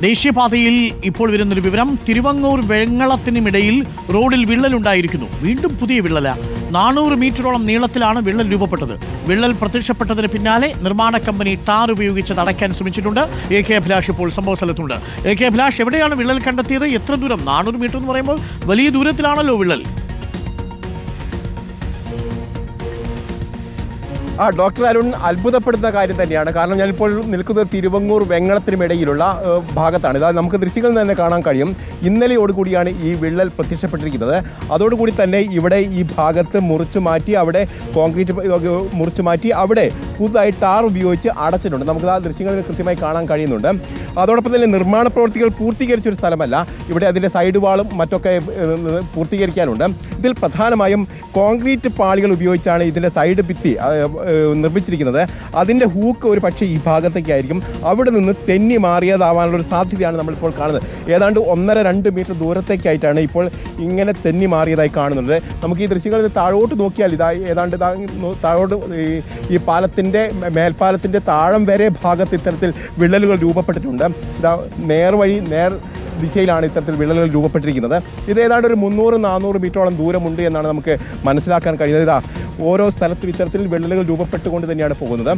ദേശീയപാതയിൽ ഇപ്പോൾ വരുന്നൊരു വിവരം തിരുവങ്ങൂർ വെങ്ങളത്തിനുമിടയിൽ റോഡിൽ വിള്ളലുണ്ടായിരിക്കുന്നു. വീണ്ടും പുതിയ വിള്ളല നാനൂറ് മീറ്ററോളം നീളത്തിലാണ് വിള്ളൽ രൂപപ്പെട്ടത്. വിള്ളൽ പ്രത്യക്ഷപ്പെട്ടതിന് പിന്നാലെ നിർമ്മാണ കമ്പനി ടാർ ഉപയോഗിച്ച് അടയ്ക്കാൻ ശ്രമിച്ചിട്ടുണ്ട്. എ കെ അഭിലാഷ് ഇപ്പോൾ സംഭവ സ്ഥലത്തുണ്ട്. എ കെ അഭിലാഷ് എവിടെയാണ് വിള്ളൽ കണ്ടെത്തിയത്? എത്ര ദൂരം? നാനൂറ് മീറ്റർ എന്ന് പറയുമ്പോൾ വലിയ ദൂരത്തിലാണല്ലോ വിള്ളൽ. ആ ഡോക്ടർ അരുൺ അത്ഭുതപ്പെടുന്ന കാര്യം തന്നെയാണ്. കാരണം ഞാനിപ്പോൾ നിൽക്കുന്നത് തിരുവങ്ങൂർ വെങ്ങളത്തിനുമിടയിലുള്ള ഭാഗത്താണ്. ഇതാ നമുക്ക് ദൃശ്യങ്ങളിൽ തന്നെ കാണാൻ കഴിയും. ഇന്നലെയോടുകൂടിയാണ് ഈ വിള്ളൽ പ്രത്യക്ഷപ്പെട്ടിരിക്കുന്നത്. അതോടുകൂടി തന്നെ ഇവിടെ ഈ ഭാഗത്ത് മുറിച്ചു മാറ്റി അവിടെ കോൺക്രീറ്റ് മുറിച്ചു മാറ്റി അവിടെ പുതുതായി ടാർ ഉപയോഗിച്ച് അടച്ചിട്ടുണ്ട്. നമുക്ക് ആ ദൃശ്യങ്ങളിൽ കൃത്യമായി കാണാൻ കഴിയുന്നുണ്ട്. അതോടൊപ്പം തന്നെ നിർമ്മാണ പ്രവർത്തികൾ പൂർത്തീകരിച്ച ഒരു സ്ഥലമല്ല. ഇവിടെ അതിന്റെ സൈഡ് വാളും മറ്റൊക്കെ പൂർത്തീകരിക്കാനുണ്ട്. ഇതിൽ പ്രധാനമായും കോൺക്രീറ്റ് പാളികൾ ഉപയോഗിച്ചാണ് ഇതിന്റെ സൈഡ് ഭിത്തി നിർമ്മിച്ചിരിക്കുന്നത്. അതിന്റെ ഹൂക്ക് ഒരു പക്ഷേ ഈ ഭാഗത്തേക്കായിരിക്കും. അവിടെ നിന്ന് തെന്നി മാറിയതാവാനുള്ള ഒരു സാധ്യതയാണ് നമ്മളിപ്പോൾ കാണുന്നത്. ഏതാണ്ട് ഒന്നര രണ്ട് മീറ്റർ ദൂരത്തേക്കായിട്ടാണ് ഇപ്പോൾ ഇങ്ങനെ തെന്നി മാറിയതായി കാണുന്നുണ്ട് നമുക്ക് ഈ ദൃശ്യങ്ങളിൽ താഴോട്ട് നോക്കിയാൽ ഇതാ ഏതാണ്ട് താഴോട്ട് ഈ- ഈ പാലത്തിന്റെ മേൽപ്പാലത്തിന്റെ താഴം വരെ ഭാഗത്ത് ഇത്തരത്തിൽ വിള്ളലുകൾ രൂപപ്പെട്ടിട്ടുണ്ട്. ഇതാ നേർവഴി നേർ ദിശയിലാണ് ഇത്തരത്തിൽ വിള്ളലുകൾ രൂപപ്പെട്ടിരിക്കുന്നത്. ഇത് ഏതാണ്ട് ഒരു മുന്നൂറ് നാനൂറ് മീറ്ററോളം ദൂരമുണ്ട് എന്നാണ് നമുക്ക് മനസ്സിലാക്കാൻ കഴിയുന്നത്. ഇതാ ഓരോ സ്ഥലത്തും ഇത്തരത്തിൽ വിള്ളലുകൾ രൂപപ്പെട്ടുകൊണ്ട് തന്നെയാണ് പോകുന്നത്.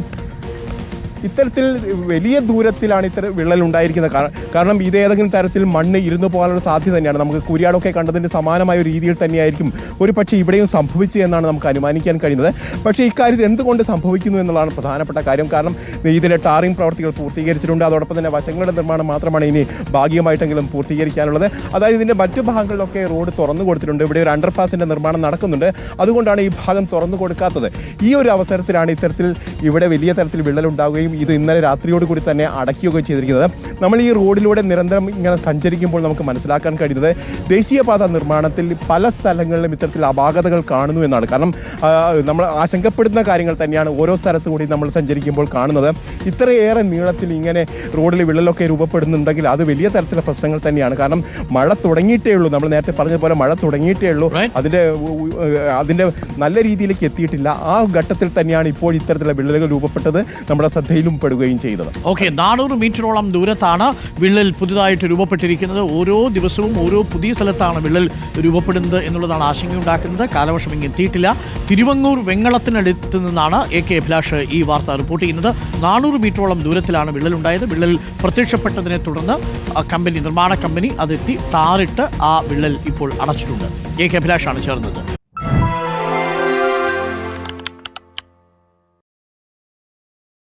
ഇത്തരത്തിൽ വലിയ ദൂരത്തിലാണ് ഇത്തരം വിള്ളൽ ഉണ്ടായിരിക്കുന്നത് കാര- കാരണം ഇത് തരത്തിൽ മണ്ണ് ഇരുന്നു പോകാനുള്ള സാധ്യത തന്നെയാണ്. നമുക്ക് കുരിയാടൊക്കെ കണ്ടതിന്റെ സമാനമായ രീതിയിൽ തന്നെയായിരിക്കും ഒരു പക്ഷേ ഇവിടെയും സംഭവിച്ചു എന്നാണ് നമുക്ക് അനുമാനിക്കാൻ കഴിയുന്നത്. പക്ഷേ ഇക്കാര്യത്തിൽ എന്തുകൊണ്ട് സംഭവിക്കുന്നു എന്നുള്ളതാണ് പ്രധാനപ്പെട്ട കാര്യം. കാരണം ഇതിലെ ടാറിംഗ് പ്രവർത്തികൾ പൂർത്തീകരിച്ചിട്ടുണ്ട്. അതോടൊപ്പം തന്നെ വശങ്ങളുടെ നിർമ്മാണം മാത്രമാണ് ഇനി ഭാഗികമായിട്ടെങ്കിലും പൂർത്തീകരിക്കാനുള്ളത്. അതായത് ഇതിന്റെ മറ്റു ഭാഗങ്ങളിലൊക്കെ റോഡ് തുറന്നു കൊടുത്തിട്ടുണ്ട്. ഇവിടെ ഒരു അണ്ടർപാസിന്റെ നിർമ്മാണം നടക്കുന്നുണ്ട്. അതുകൊണ്ടാണ് ഈ ഭാഗം തുറന്നു കൊടുക്കാത്തത്. ഈ ഒരു അവസരത്തിലാണ് ഇത്തരത്തിൽ ഇവിടെ വലിയ തരത്തിൽ വിള്ളലുണ്ടാവുകയും ഇത് ഇന്നലെ രാത്രിയോട് കൂടി തന്നെ അടയ്ക്കുകയൊക്കെ ചെയ്തിരിക്കുന്നത്. നമ്മൾ ഈ റോഡിലൂടെ നിരന്തരം ഇങ്ങനെ സഞ്ചരിക്കുമ്പോൾ നമുക്ക് മനസ്സിലാക്കാൻ കഴിയുന്നത് ദേശീയപാത നിർമ്മാണത്തിൽ പല സ്ഥലങ്ങളിലും ഇത്തരത്തിൽ അപാകതകൾ കാണുന്നു എന്നാണ്. കാരണം നമ്മൾ ആശങ്കപ്പെടുന്ന കാര്യങ്ങൾ തന്നെയാണ് ഓരോ സ്ഥലത്തു കൂടി നമ്മൾ സഞ്ചരിക്കുമ്പോൾ കാണുന്നത്. ഇത്രയേറെ നീളത്തിൽ ഇങ്ങനെ റോഡിൽ വിള്ളലൊക്കെ രൂപപ്പെടുന്നുണ്ടെങ്കിൽ അത് വലിയ തരത്തിലുള്ള പ്രശ്നങ്ങൾ തന്നെയാണ്. കാരണം മഴ തുടങ്ങിയിട്ടേ ഉള്ളൂ. നമ്മൾ നേരത്തെ പറഞ്ഞ പോലെ മഴ തുടങ്ങിയിട്ടേ ഉള്ളൂ. അതിന്റെ അതിന്റെ നല്ല രീതിയിലേക്ക് എത്തിയിട്ടില്ല. ആ ഘട്ടത്തിൽ തന്നെയാണ് ഇപ്പോൾ ഇത്തരത്തിലുള്ള വിള്ളലുകൾ രൂപപ്പെട്ടത്. നമ്മുടെ ശ്രദ്ധയിലും പെടുകയും ചെയ്തത്. ഓക്കെ നാനൂറ് മീറ്ററോളം ദൂരത്താണ് വിള്ളൽ പുതുതായിട്ട് രൂപപ്പെട്ടിരിക്കുന്നത്. ഓരോ ദിവസവും ഓരോ പുതിയ സ്ഥലത്താണ് വിള്ളൽ രൂപപ്പെടുന്നത് എന്നുള്ളതാണ് ആശങ്കയുണ്ടാക്കുന്നത്. കാലവർഷം ഇങ്ങനെ എത്തിയിട്ടില്ല. തിരുവങ്ങൂർ വെങ്ങളത്തിനടുത്ത് നിന്നാണ് എ കെ അഭിലാഷ് ഈ വാർത്ത റിപ്പോർട്ട് ചെയ്യുന്നത്. നാനൂറ് മീറ്ററോളം ദൂരത്തിലാണ് വിള്ളൽ ഉണ്ടായത് വിള്ളൽ പ്രത്യക്ഷപ്പെട്ടതിനെ തുടർന്ന് കമ്പനി നിർമ്മാണ കമ്പനി അതെത്തി താറിട്ട് ആ വിള്ളൽ ഇപ്പോൾ അടച്ചിട്ടുണ്ട്. എ കെ അഭിലാഷാണ് ചേർന്നത്.